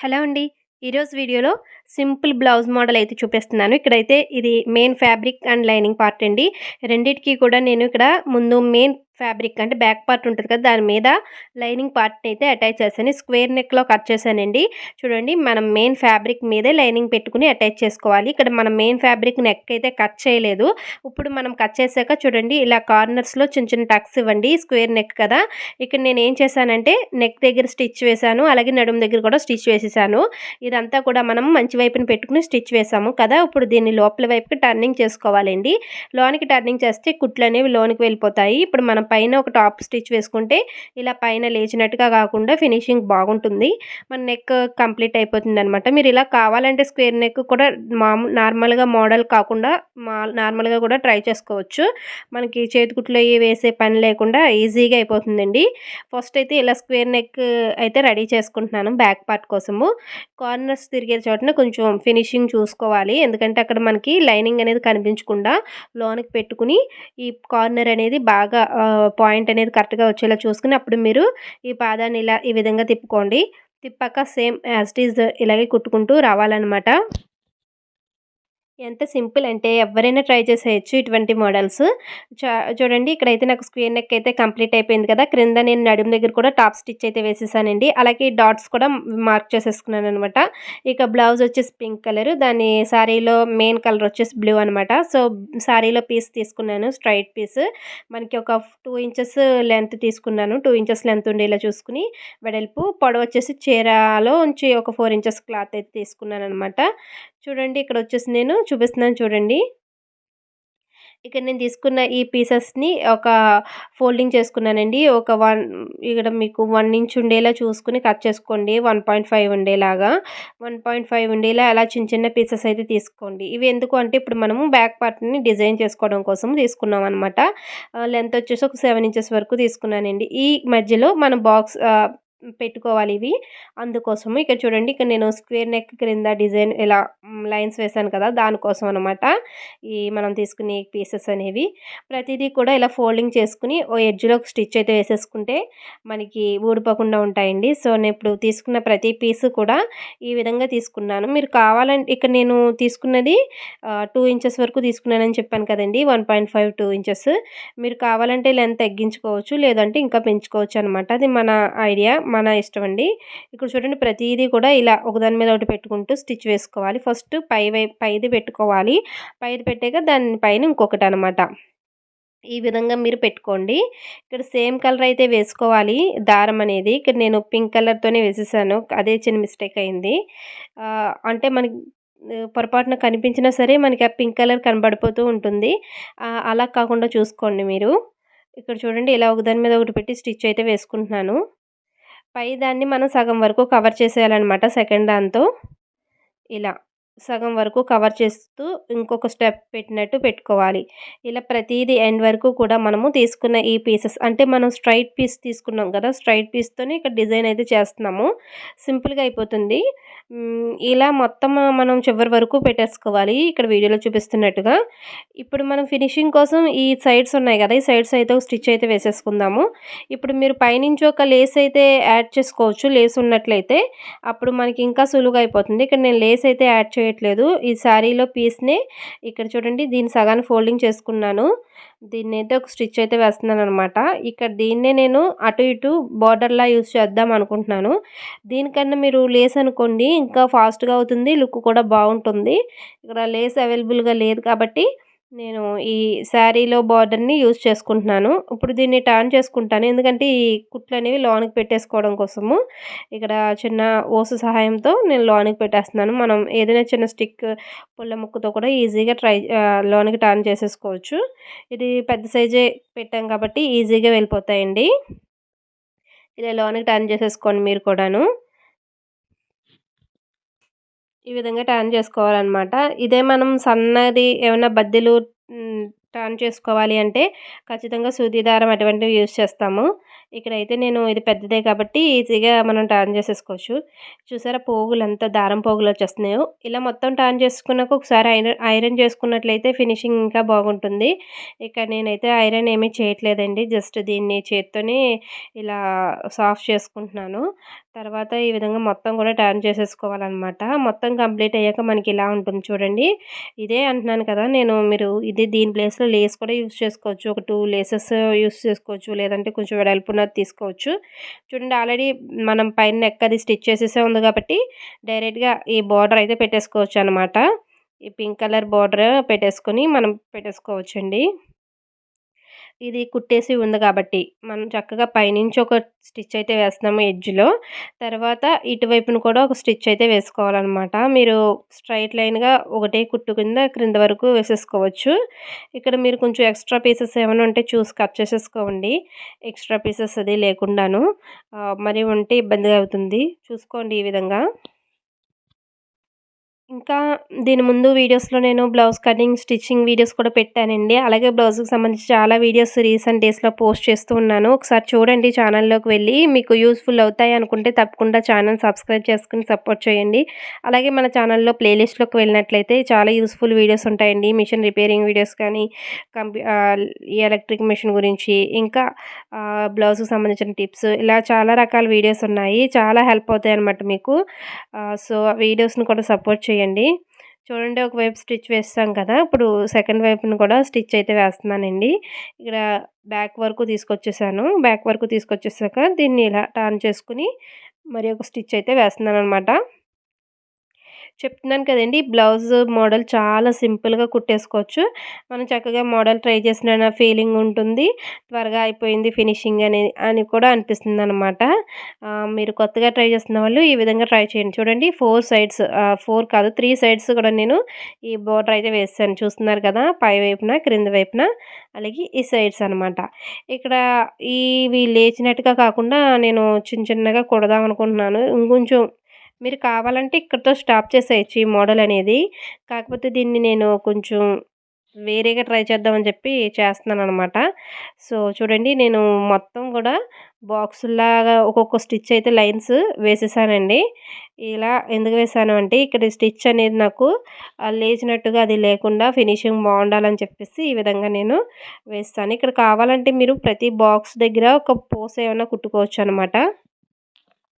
Hello అండి. ఈరోజు వీడియోలో సింపుల్ బ్లౌజ్ మోడల్ అయితే చూపిస్తున్నాను. ఇక్కడైతే ఇది main fabric and lining part అండి. రెండింటికి కూడా నేను ఇక్కడ ముందు మెయిన్ ఫ్యాబ్రిక్ అంటే బ్యాక్ పార్ట్ ఉంటుంది కదా దాని మీద లైనింగ్ పార్ట్ని అయితే అటాచ్ చేశాను. స్క్వేర్ నెక్లో కట్ చేశానండి. చూడండి మనం మెయిన్ ఫ్యాబ్రిక్ మీదే లైనింగ్ పెట్టుకుని అటాచ్ చేసుకోవాలి. ఇక్కడ మనం మెయిన్ ఫ్యాబ్రిక్ నెక్ అయితే కట్ చేయలేదు. ఇప్పుడు మనం కట్ చేశాక చూడండి ఇలా కార్నర్స్లో చిన్న చిన్న టక్స్ ఇవ్వండి స్క్వేర్ నెక్ కదా. ఇక్కడ నేను ఏం చేశానంటే నెక్ దగ్గర స్టిచ్ వేశాను అలాగే నడుము దగ్గర కూడా స్టిచ్ వేసేసాను. ఇదంతా కూడా మనం మంచి వైపున పెట్టుకుని స్టిచ్ వేసాము కదా. ఇప్పుడు దీన్ని లోపల వైపుకి టర్నింగ్ చేసుకోవాలండి. లోనికి టర్నింగ్ చేస్తే కుట్లు అనేవి లోనికి వెళ్ళిపోతాయి. ఇప్పుడు మనం పైన ఒక టాప్ స్టిచ్ వేసుకుంటే ఇలా పైన లేచినట్టుగా కాకుండా ఫినిషింగ్ బాగుంటుంది. మన నెక్ కంప్లీట్ అయిపోతుంది అనమాట మీరు ఇలా కావాలంటే స్క్వేర్ నెక్ కూడా మామూలు నార్మల్గా మోడల్ కాకుండా మా నార్మల్గా కూడా ట్రై చేసుకోవచ్చు. మనకి చేతికుట్లో అవి వేసే పని లేకుండా ఈజీగా అయిపోతుందండి. ఫస్ట్ అయితే ఇలా స్క్వేర్ నెక్ అయితే రెడీ చేసుకుంటున్నాను బ్యాక్ పార్ట్ కోసము. కార్నర్స్ తిరిగే చోటన కొంచెం ఫినిషింగ్ చూసుకోవాలి. ఎందుకంటే అక్కడ మనకి లైనింగ్ అనేది కనిపించకుండా లోనికి పెట్టుకుని ఈ కార్నర్ అనేది బాగా పాయింట్ అనేది కరెక్ట్గా వచ్చేలా చూసుకుని అప్పుడు మీరు ఈ పాదాన్ని ఇలా ఈ విధంగా తిప్పుకోండి. తిప్పాక సేమ్ యాజ్ ఈజ్ ఇలాగే కుట్టుకుంటూ రావాలన్నమాట. ఎంత సింపుల్ అంటే ఎవరైనా ట్రై చేసేయచ్చు ఇటువంటి మోడల్స్. చూడండి ఇక్కడైతే నాకు స్క్వేర్ నెక్ అయితే కంప్లీట్ అయిపోయింది కదా క్రింద నేను నడుము దగ్గర కూడా టాప్ స్టిచ్ అయితే వేసేసానండి. అలాగే డాట్స్ కూడా మార్క్ చేసేసుకున్నాను అనమాట ఇక బ్లౌజ్ వచ్చేసి పింక్ కలర్ దాని శారీలో మెయిన్ కలర్ వచ్చేసి బ్లూ అనమాట సో శారీలో పీస్ తీసుకున్నాను స్ట్రైట్ పీస్. మనకి ఒక టూ ఇంచెస్ లెంత్ తీసుకున్నాను టూ ఇంచెస్ లెంత్ ఉండేలా చూసుకుని వెడల్పు. పొడవు వచ్చేసి చీరలో ఉంచి ఒక ఫోర్ ఇంచెస్ క్లాత్ అయితే తీసుకున్నాను అనమాట చూడండి ఇక్కడ వచ్చేసి నేను చూపిస్తున్నాను చూడండి. ఇక్కడ నేను తీసుకున్న ఈ పీసెస్ని ఒక ఫోల్డింగ్ చేసుకున్నానండి. ఒక వన్ ఇక్కడ మీకు వన్ ఇంచ్ ఉండేలా చూసుకుని కట్ చేసుకోండి. వన్ పాయింట్ ఫైవ్ ఉండేలాగా. వన్ పాయింట్ ఫైవ్ ఉండేలా అలా చిన్న చిన్న పీసెస్ అయితే తీసుకోండి. ఇవి ఎందుకు అంటే ఇప్పుడు మనము బ్యాక్ పార్ట్ని డిజైన్ చేసుకోవడం కోసం తీసుకున్నాం అనమాట లెంత్ వచ్చేసి ఒక సెవెన్ ఇంచెస్ వరకు తీసుకున్నానండి. ఈ మధ్యలో మన బాక్స్ పెట్టుకోవాలి ఇవి. అందుకోసము ఇక్కడ చూడండి ఇక్కడ నేను స్క్వేర్ నెక్ క్రింద డిజైన్ ఇలా లైన్స్ వేసాను కదా దానికోసం అనమాట ఈ మనం తీసుకునే పీసెస్ అనేవి. ప్రతిదీ కూడా ఇలా ఫోల్డింగ్ చేసుకుని ఓ ఎడ్జ్లో స్టిచ్ అయితే వేసేసుకుంటే మనకి ఊడిపోకుండా ఉంటాయండి. సో నేను ఇప్పుడు తీసుకున్న ప్రతి పీస్ కూడా ఈ విధంగా తీసుకున్నాను. మీరు కావాలంటే ఇక్కడ నేను తీసుకున్నది టూ ఇంచెస్ వరకు తీసుకున్నానని చెప్పాను కదండి one point five two inches. మీరు కావాలంటే లెంత్ తగ్గించుకోవచ్చు లేదంటే ఇంకా పెంచుకోవచ్చు అనమాట అది మన ఐడియా. మన ఇష్టం అండి. ఇక్కడ చూడండి ప్రతిదీ కూడా ఇలా ఒకదాని మీద ఒకటి పెట్టుకుంటూ స్టిచ్ వేసుకోవాలి. ఫస్ట్ పై పైది పెట్టుకోవాలి. పైది పెట్టాక దాని పైన ఇంకొకటి అనమాట ఈ విధంగా మీరు పెట్టుకోండి. ఇక్కడ సేమ్ కలర్ అయితే వేసుకోవాలి. దారం అనేది ఇక్కడ నేను పింక్ కలర్తోనే వేసేసాను. అదే చిన్న మిస్టేక్ అయింది. అంటే మనకి పొరపాటున కనిపించినా సరే మనకి ఆ పింక్ కలర్ కనబడిపోతూ ఉంటుంది. అలా కాకుండా చూసుకోండి మీరు. ఇక్కడ చూడండి ఇలా ఒకదాని మీద ఒకటి పెట్టి స్టిచ్ అయితే వేసుకుంటున్నాను. పై దాన్ని మనం సగం వరకు కవర్ చేసేయాలన్నమాట సెకండ్ దాంతో. ఇలా. సగం వరకు కవర్ చేస్తూ ఇంకొక స్టెప్ పెట్టినట్టు పెట్టుకోవాలి. ఇలా ప్రతిదీ ఎండ్ వరకు కూడా మనము తీసుకున్న ఈ పీసెస్ అంటే మనం స్ట్రైట్ పీస్ తీసుకున్నాం కదా స్ట్రైట్ పీస్తోనే ఇక్కడ డిజైన్ అయితే చేస్తున్నాము. సింపుల్గా అయిపోతుంది. ఇలా మొత్తం మనం చివరి వరకు పెట్టేసుకోవాలి. ఇక్కడ వీడియోలో చూపిస్తున్నట్టుగా. ఇప్పుడు మనం ఫినిషింగ్ కోసం ఈ సైడ్స్ ఉన్నాయి కదా ఈ సైడ్స్ అయితే ఒక స్టిచ్ అయితే వేసేసుకుందాము. ఇప్పుడు మీరు పైనుంచి ఒక లేస్ అయితే యాడ్ చేసుకోవచ్చు లేస్ ఉన్నట్లయితే అప్పుడు మనకి ఇంకా సులువుగా అయిపోతుంది. ఇక్కడ నేను లేస్ అయితే యాడ్ చేయట్లేదు ఈ శారీలో పీస్ని ఇక్కడ చూడండి దీని సగాన్ని ఫోల్డింగ్ చేసుకున్నాను. దీన్ని అయితే ఒక స్టిచ్ అయితే వేస్తున్నాను అనమాట ఇక్కడ దీన్నే నేను అటు ఇటు బార్డర్లా యూస్ చేద్దాం అనుకుంటున్నాను. దీనికన్నా మీరు లేస్ అనుకోండి ఇంకా ఫాస్ట్గా అవుతుంది లుక్ కూడా బాగుంటుంది. ఇక్కడ లేస్ అవైలబుల్గా లేదు కాబట్టి నేను ఈ శారీలో బార్డర్ని యూజ్ చేసుకుంటున్నాను. ఇప్పుడు దీన్ని టర్న్ చేసుకుంటాను. ఎందుకంటే ఈ కుట్లు అనేవి లోనికి పెట్టేసుకోవడం కోసము ఇక్కడ చిన్న ఓసు సహాయంతో నేను లోనికి పెట్టేస్తున్నాను. మనం ఏదైనా చిన్న స్టిక్ పుల్ల ముక్కుతో కూడా ఈజీగా ట్రై లోనికి టర్న్ చేసేసుకోవచ్చు. ఇది పెద్ద సైజే పెట్టాం కాబట్టి ఈజీగా వెళ్ళిపోతాయండి. ఇలా లోనికి టర్న్ చేసేసుకోండి మీరు కూడాను. ఈ విధంగా టర్న్ చేసుకోవాలన్నమాట. ఇదే మనం సన్నది ఏమైనా బద్దెలు టర్న్ చేసుకోవాలి అంటే ఖచ్చితంగా సూది దారం అటువంటివి యూజ్ చేస్తాము. ఇక్కడైతే నేను ఇది పెద్దదే కాబట్టి ఈజీగా మనం టర్న్ చేసేసుకోవచ్చు. చూసారా పోగులు ఎంత దారం పోగులు వచ్చేస్తున్నాయో. ఇలా మొత్తం టర్న్ చేసుకున్నాక ఒకసారి ఐరన్ ఐరన్ చేసుకున్నట్లయితే ఫినిషింగ్ ఇంకా బాగుంటుంది. ఇక్కడ నేనైతే ఐరన్ ఏమీ చేయట్లేదండి. జస్ట్ దీన్ని చేత్తోనే ఇలా సాఫ్ట్ చేసుకుంటున్నాను. తర్వాత ఈ విధంగా మొత్తం కూడా టర్న్ చేసేసుకోవాలన్నమాట. మొత్తం కంప్లీట్ అయ్యాక మనకి ఇలా ఉంటుంది చూడండి. ఇదే అంటున్నాను కదా నేను మీరు ఇది దీని ప్లేస్లో లేస్ కూడా యూస్ చేసుకోవచ్చు. ఒక టూ లేసెస్ యూస్ చేసుకోవచ్చు. లేదంటే కొంచెం వెడల్పున్నది తీసుకోవచ్చు. చూడండి ఆల్రెడీ మనం పైన నెక్ అది స్టిచ్ చేసేసే ఉంది కాబట్టి డైరెక్ట్గా ఈ బార్డర్ అయితే పెట్టేసుకోవచ్చు అనమాట ఈ పింక్ కలర్ బార్డర్ పెట్టేసుకొని మనం పెట్టేసుకోవచ్చండి. ఇది కుట్టేసి ఉంది కాబట్టి మనం చక్కగా పైనుంచి ఒక స్టిచ్ అయితే వేస్తున్నాము ఎడ్జ్లో. తర్వాత ఇటువైపును కూడా ఒక స్టిచ్ అయితే వేసుకోవాలన్నమాట. మీరు స్ట్రైట్ లైన్గా ఒకటే కుట్టు కింద క్రింద వరకు వేసేసుకోవచ్చు. ఇక్కడ మీరు కొంచెం ఎక్స్ట్రా పీసెస్ ఏమైనా ఉంటే చూసి కట్ చేసేసుకోండి. ఎక్స్ట్రా పీసెస్ అది లేకుండాను. మరి ఉంటే ఇబ్బందిగా అవుతుంది. చూసుకోండి ఈ విధంగా. ఇంకా దీని ముందు వీడియోస్లో నేను బ్లౌజ్ కటింగ్ స్టిచ్చింగ్ వీడియోస్ కూడా పెట్టానండి. అలాగే బ్లౌజ్కి సంబంధించి చాలా వీడియోస్ రీసెంట్ డేస్లో పోస్ట్ చేస్తూ ఉన్నాను. ఒకసారి చూడండి ఛానల్లోకి వెళ్ళి. మీకు యూస్ఫుల్ అవుతాయి అనుకుంటే తప్పకుండా ఛానల్ సబ్స్క్రైబ్ చేసుకుని సపోర్ట్ చేయండి. అలాగే మన ఛానల్లో ప్లేలిస్ట్లోకి వెళ్ళినట్లయితే చాలా యూస్ఫుల్ వీడియోస్ ఉంటాయండి. మిషన్ రిపేరింగ్ వీడియోస్ కానీ కంప్యూ ఎలక్ట్రిక్ మిషన్ గురించి ఇంకా బ్లౌజ్కి సంబంధించిన టిప్స్ ఇలా చాలా రకాల వీడియోస్ ఉన్నాయి. చాలా హెల్ప్ అవుతాయి అనమాట మీకు సో వీడియోస్ని కూడా సపోర్ట్ చేయండి. చేయండి. చూడండి ఒకవైపు స్టిచ్ వేస్తాం కదా ఇప్పుడు సెకండ్ వైపును కూడా స్టిచ్ అయితే వేస్తున్నానండి. ఇక్కడ బ్యాక్ వరకు తీసుకొచ్చేసాను. బ్యాక్ వరకు తీసుకొచ్చేసాక దీన్ని ఇలా టర్న్ చేసుకుని మరి ఒక స్టిచ్ అయితే వేస్తున్నాను అనమాట చెప్తున్నాను కదండి బ్లౌజ్ మోడల్ చాలా సింపుల్గా కుట్టేసుకోవచ్చు. మనం చక్కగా మోడల్ ట్రై చేసిన ఫీలింగ్ ఉంటుంది. త్వరగా అయిపోయింది ఫినిషింగ్ అనేది అని కూడా అనిపిస్తుంది అనమాట మీరు కొత్తగా ట్రై చేస్తున్న వాళ్ళు ఈ విధంగా ట్రై చేయండి. చూడండి ఫోర్ సైడ్స్ ఫోర్ కాదు త్రీ సైడ్స్ కూడా నేను ఈ బోర్డర్ అయితే వేసాను. చూస్తున్నారు కదా పై వైపున క్రింద వైపున అలాగే ఈ సైడ్స్ అనమాట ఇక్కడ ఇవి లేచినట్టుగా కాకుండా నేను చిన్న చిన్నగా కుడదాం అనుకుంటున్నాను. ఇంకొంచెం మీరు కావాలంటే ఇక్కడితో స్టాప్ చేసేయచ్చు ఈ మోడల్ అనేది. కాకపోతే దీన్ని నేను కొంచెం వేరేగా ట్రై చేద్దామని చెప్పి చేస్తున్నాను అనమాట సో చూడండి నేను మొత్తం కూడా బాక్సులాగా ఒక్కొక్క స్టిచ్ అయితే లైన్స్ వేసేసానండి. ఇలా ఎందుకు వేసాను అంటే ఇక్కడ స్టిచ్ అనేది నాకు లేచినట్టుగా అది లేకుండా ఫినిషింగ్ బాగుండాలని చెప్పేసి ఈ విధంగా నేను వేస్తాను. ఇక్కడ కావాలంటే మీరు ప్రతి బాక్స్ దగ్గర ఒక పోస్ ఏమైనా కుట్టుకోవచ్చు అనమాట